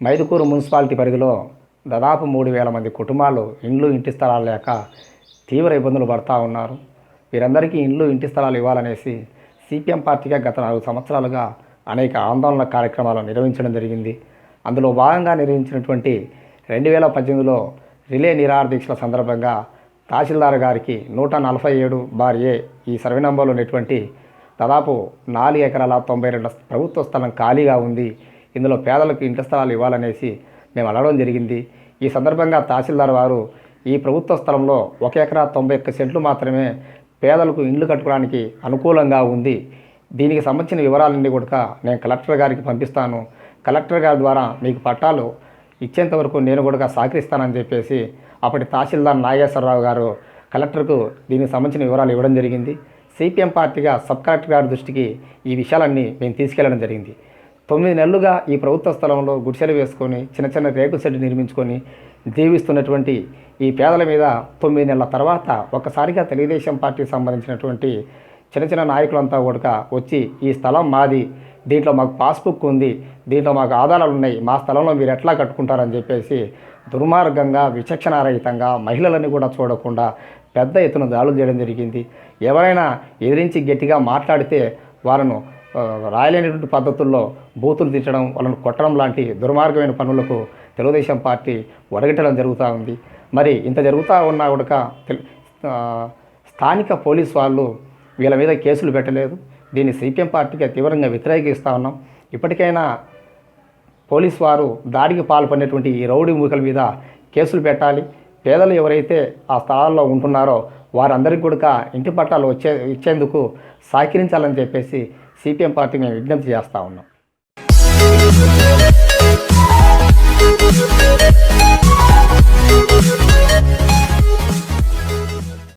Mydukur municipality పరిధిలో దాదాపు మూడు వేల మంది కుటుంబాలు ఇండ్లు ఇంటి స్థలాలు లేక తీవ్ర ఇబ్బందులు పడతా ఉన్నారు. వీరందరికీ ఇండ్లు ఇంటి స్థలాలు ఇవ్వాలనేసి సిపిఎం పార్టీగా గత నాలుగు సంవత్సరాలుగా అనేక ఆందోళన కార్యక్రమాలు నిర్వహించడం జరిగింది. అందులో భాగంగా నిర్వహించినటువంటి రెండు వేల పద్దెనిమిదిలో రిలే నిరాహార దీక్షల సందర్భంగా తహసీల్దార్ గారికి నూట నలభై ఏడు బార్ ఏ ఈ సర్వే నంబర్లో ఉన్నటువంటి దాదాపు నాలుగు ఎకరాల తొంభై రెండు ప్రభుత్వ స్థలం ఖాళీగా ఉంది. ఇందులో పేదలకు ఇంటి స్థలాలు ఇవ్వాలనేసి మేము అడగడం జరిగింది. ఈ సందర్భంగా తహసీల్దార్ వారు ఈ ప్రభుత్వ స్థలంలో ఒక ఎకరా తొంభై ఒక్క సెంట్లు మాత్రమే పేదలకు ఇండ్లు కట్టుకోవడానికి అనుకూలంగా ఉంది. దీనికి సంబంధించిన వివరాలన్నీ కూడా నేను కలెక్టర్ గారికి పంపిస్తాను. కలెక్టర్ గారి ద్వారా మీకు పట్టాలు ఇచ్చేంత వరకు నేను కూడా సహకరిస్తానని చెప్పేసి అప్పటి తహసీల్దార్ నాగేశ్వరరావు గారు కలెక్టర్కు దీనికి సంబంధించిన వివరాలు ఇవ్వడం జరిగింది. సిపిఎం పార్టీగా సబ్ కలెక్టర్ గారి దృష్టికి ఈ విషయాలన్నీ మేము తీసుకెళ్ళడం జరిగింది. తొమ్మిది నెలలుగా ఈ ప్రభుత్వ స్థలంలో గుడిసెలు వేసుకొని చిన్న చిన్న రేకుల షెడ్ నిర్మించుకొని జీవిస్తున్నటువంటి ఈ పేదల మీద తొమ్మిది నెలల తర్వాత ఒక్కసారిగా తెలుగుదేశం పార్టీకి సంబంధించినటువంటి చిన్న చిన్న నాయకులంతా కూడా వచ్చి ఈ స్థలం మాది దీంట్లో మాకు పాస్బుక్ ఉంది దీంట్లో మాకు ఆధారాలు ఉన్నాయి మా స్థలంలో మీరు ఎట్లా కట్టుకుంటారని చెప్పేసి దుర్మార్గంగా విచక్షణారహితంగా మహిళలని కూడా చూడకుండా పెద్ద ఎత్తున దాడులు చేయడం జరిగింది. ఎవరైనా ఎదిరించి గట్టిగా మాట్లాడితే వారిను రాయలేనటువంటి పద్ధతుల్లో బూతులు తిట్టడం వాళ్ళను కొట్టడం లాంటి దుర్మార్గమైన పనులకు తెలుగుదేశం పార్టీ ఒడగట్టడం జరుగుతూ ఉంది. మరి ఇంత జరుగుతూ ఉన్నా కూడా స్థానిక పోలీస్ వాళ్ళు వీళ్ళ మీద కేసులు పెట్టలేదు. దీన్ని సిపిఎం పార్టీకి తీవ్రంగా వ్యతిరేకిస్తూ ఉన్నాం. ఇప్పటికైనా పోలీస్ వారు దాడికి పాల్పడినటువంటి ఈ రౌడీ మూకల మీద కేసులు పెట్టాలి. పేదలు ఎవరైతే ఆ స్థలాల్లో ఉంటున్నారో వారందరికీ కూడా ఇంటి పట్టాలు వచ్చే ఇచ్చేందుకు సహకరించాలని చెప్పేసి సిపిఎం పార్టీ మేము విజ్ఞప్తి చేస్తూ ఉన్నాం.